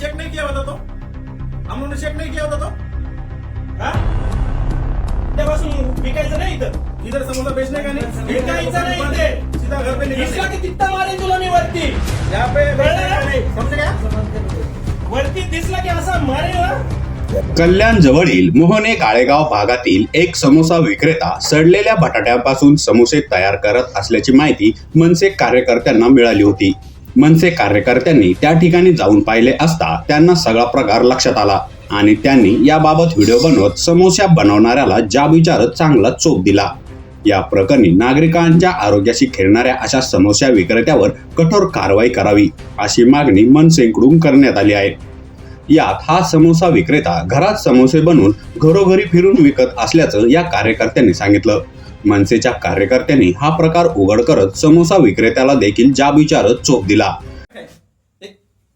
Check नहीं किया होता तो? हम लोगों ने चेक नहीं किया होता तो? हा? त्यापासून विकायचं नाही इथं. इधर समोसा बेचने का नहीं? विकायचं नाही इथे. सीधा घर पे निकल दिसला की तित्ता मारेन तुला मी वरती? यहाँ पे बेचने का नहीं? समझ गया वरती दिसला की असा मारेन ना कल्याण जवळील मोहने काळेगाव भागातील एक समोसा विक्रेता सडलेल्या बटाट्यापासून समोसे तयार करत असल्याची माहिती मनसे कार्यकर्त्यांना मिळाली होती. मनसे कार्यकर्त्यांनी त्या ठिकाणी जाऊन पाहिले असता त्यांना सगळा प्रकार लक्षात आला आणि त्यांनी याबाबत व्हिडिओ बनवत समोसा बनवणाऱ्याला जाब विचारत चांगला चोप दिला. या प्रकरणी नागरिकांच्या आरोग्याशी खेळणाऱ्या अशा समोसा विक्रेत्यावर कठोर कारवाई करावी अशी मागणी मनसेकडून करण्यात आली आहे. यात हा समोसा विक्रेता घरात समोसे बनवून घरोघरी फिरून विकत असल्याचं या कार्यकर्त्यांनी सांगितलं. मनसेच्या कार्यकर्त्यांनी हा प्रकार उघड करत समोसा विक्रेत्याला देखील जाब विचारत चोप दिला.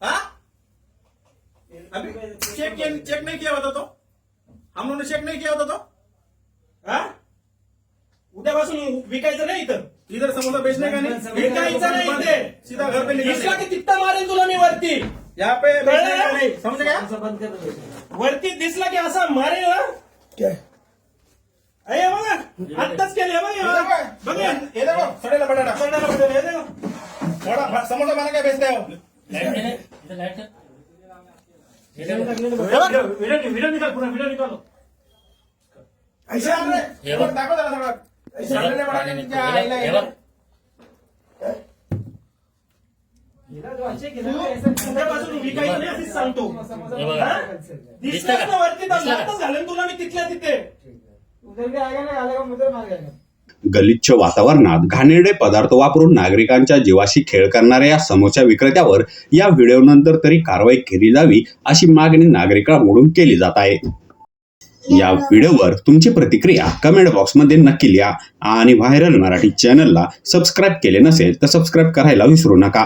हाँ? अभी चेक किया चेक नहीं किया होता तो? हम लोगों ने चेक नहीं किया होता तो? हा? उद्यापासून विकायचं नाही इथं. इधर समोसा बेचने का नहीं? विकायचं नाही इथे. सीधा घर पे दिसला निकल की तित्ता मारेन तुला मी वरती? यहाँ पे बेचने का नहीं. समझ गया वरती दिसला की असा मारेन ना अरे बघा आत्ताच केले बघा बघा. सड़ेला बटाटा. हे ऐसे दाखव सगळं. सड़ेले बटाटे क्या आईला आहे? उद्यापासून विकायचं नाही असेच सांगतो. हा? दिसलास ना वरती घालेन तुला मी तिथल्या तिथे. गलिच्छ वातावरणात घाणेरडे पदार्थ वापरून नागरिकांच्या जीवाशी खेळ करणाऱ्या या समोसा विक्रेत्यावर या व्हिडिओनंतर तरी कारवाई केली जावी अशी मागणी नागरिकांकडून केली जात आहे. या व्हिडिओवर तुमची प्रतिक्रिया कमेंट बॉक्समध्ये नक्की लिहा आणि व्हायरल मराठी चॅनलला सबस्क्राईब केले नसेल तर सबस्क्राईब करायला विसरू नका.